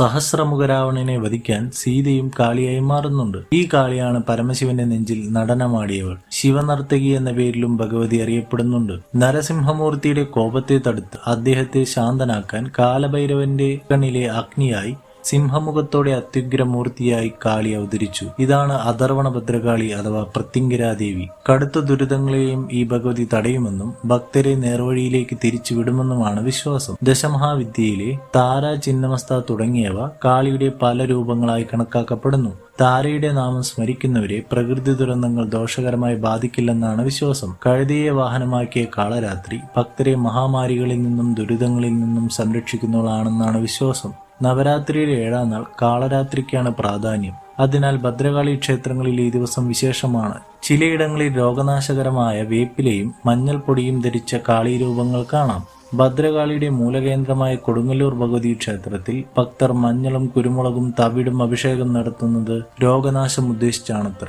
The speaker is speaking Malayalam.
സഹസ്രമുഖരാവണനെ വധിക്കാൻ സീതയും കാളിയായി മാറുന്നുണ്ട്. ഈ കാളിയാണ് പരമശിവന്റെ നെഞ്ചിൽ നടനമാടിയവൾ. ശിവനർത്തകി എന്ന പേരിലും ഭഗവതി അറിയപ്പെടുന്നുണ്ട്. നരസിംഹമൂർത്തിയുടെ കോപത്തെ തടുത്ത് അദ്ദേഹത്തെ ശാന്തനാക്കാൻ കാലഭൈരവന്റെ കണ്ണിലെ അഗ്നിയായി സിംഹമുഖത്തോടെ അത്യുഗ്രമൂർത്തിയായി കാളി അവതരിച്ചു. ഇതാണ് അഥർവണ ഭദ്രകാളി അഥവാ പ്രത്യങ്കിരാദേവി കടുത്ത ദുരിതങ്ങളെയും ഈ ഭഗവതി തടയുമെന്നും ഭക്തരെ നേർവഴിയിലേക്ക് തിരിച്ചുവിടുമെന്നുമാണ് വിശ്വാസം. ദശമഹാവിദ്യയിലെ താര ചിന്നമസ്ത തുടങ്ങിയവ കാളിയുടെ പല രൂപങ്ങളായി കണക്കാക്കപ്പെടുന്നു. താരയുടെ നാമം സ്മരിക്കുന്നവരെ പ്രകൃതി ദുരന്തങ്ങൾ ദോഷകരമായി ബാധിക്കില്ലെന്നാണ് വിശ്വാസം. കഴുതിയെ വാഹനമാക്കിയ കാളരാത്രി ഭക്തരെ മഹാമാരികളിൽ നിന്നും ദുരിതങ്ങളിൽ നിന്നും സംരക്ഷിക്കുന്നവളാണെന്നാണ് വിശ്വാസം. നവരാത്രിയിലെ ഏഴാം നാൾ കാളരാത്രിക്കാണ് പ്രാധാന്യം. അതിനാൽ ഭദ്രകാളി ക്ഷേത്രങ്ങളിൽ ഈ ദിവസം വിശേഷമാണ്. ചിലയിടങ്ങളിൽ രോഗനാശകരമായ വേപ്പിലയും മഞ്ഞൾപ്പൊടിയും ധരിച്ച കാളീരൂപങ്ങൾ കാണാം. ഭദ്രകാളിയുടെ മൂലകേന്ദ്രമായ കൊടുങ്ങല്ലൂർ ഭഗവതി ക്ഷേത്രത്തിൽ ഭക്തർ മഞ്ഞളും കുരുമുളകും തവിടും അഭിഷേകം നടത്തുന്നത് രോഗനാശം ഉദ്ദേശിച്ചാണത്ര.